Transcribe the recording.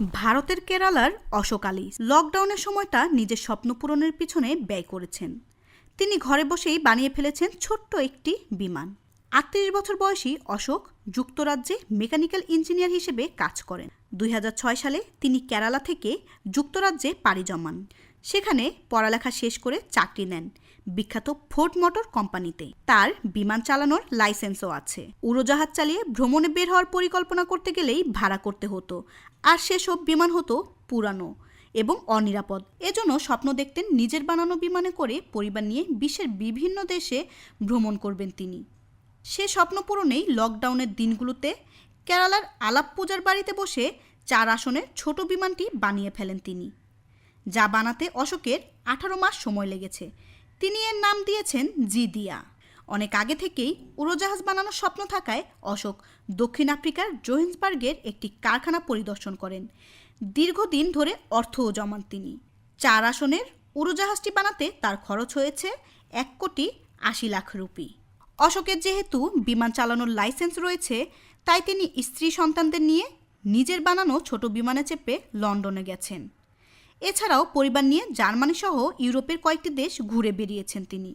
ভারতের কেরালার অশোক আলী লকডাউনের সময়টা নিজের স্বপ্ন পূরণের পিছনে ব্যয় করেছেন। তিনি ঘরে বসেই বানিয়ে ফেলেছেন ছোট্ট একটি বিমান। আটত্রিশ বছর বয়সী অশোক যুক্তরাজ্যে মেকানিক্যাল ইঞ্জিনিয়ার হিসেবে কাজ করেন। দুই হাজার ছয় সালে তিনি কেরালা থেকে যুক্তরাজ্যে পাড়ি জমান। সেখানে পড়ালেখা শেষ করে চাকরি নেন বিখ্যাত ফোর্ট মোটর কোম্পানিতে। তার বিমান চালানোর লাইসেন্সও আছে। উড়োজাহাজ চালিয়ে ভ্রমণে বের হওয়ার পরিকল্পনা করতে গেলেই ভাড়া করতে হতো। আর সেসব বিমান হতো পুরানো এবং অনিরাপদ। এজন্য স্বপ্ন দেখতেন নিজের বানানো বিমানে করে পরিবার নিয়ে বিশ্বের বিভিন্ন দেশে ভ্রমণ করবেন তিনি। সে স্বপ্ন পূরণেই লকডাউনের দিনগুলোতে কেরালার আলাপ পূজার বাড়িতে বসে চার আসনের ছোট বিমানটি বানিয়ে ফেলেন তিনি। যা বানাতে অশোকের আঠারো মাস সময় লেগেছে। তিনি এর নাম দিয়েছেন জিদিয়া। অনেক আগে থেকেই উড়োজাহাজ বানানোর স্বপ্ন থাকায় অশোক দক্ষিণ আফ্রিকার জোহেন্সবার্গের একটি কারখানা পরিদর্শন করেন। দীর্ঘদিন ধরে অর্থও জমান তিনি। চার আসনের উড়োজাহাজটি বানাতে তার খরচ হয়েছে এক কোটি আশি লাখ রুপি। অশোকের যেহেতু বিমান চালানোর লাইসেন্স রয়েছে, তাই তিনি স্ত্রী সন্তানদের নিয়ে নিজের বানানো ছোট বিমানে চেপে লন্ডনে গেছেন। এছাড়াও পরিবার নিয়ে জার্মানি সহ ইউরোপের কয়েকটি দেশ ঘুরে বেরিয়েছেন তিনি।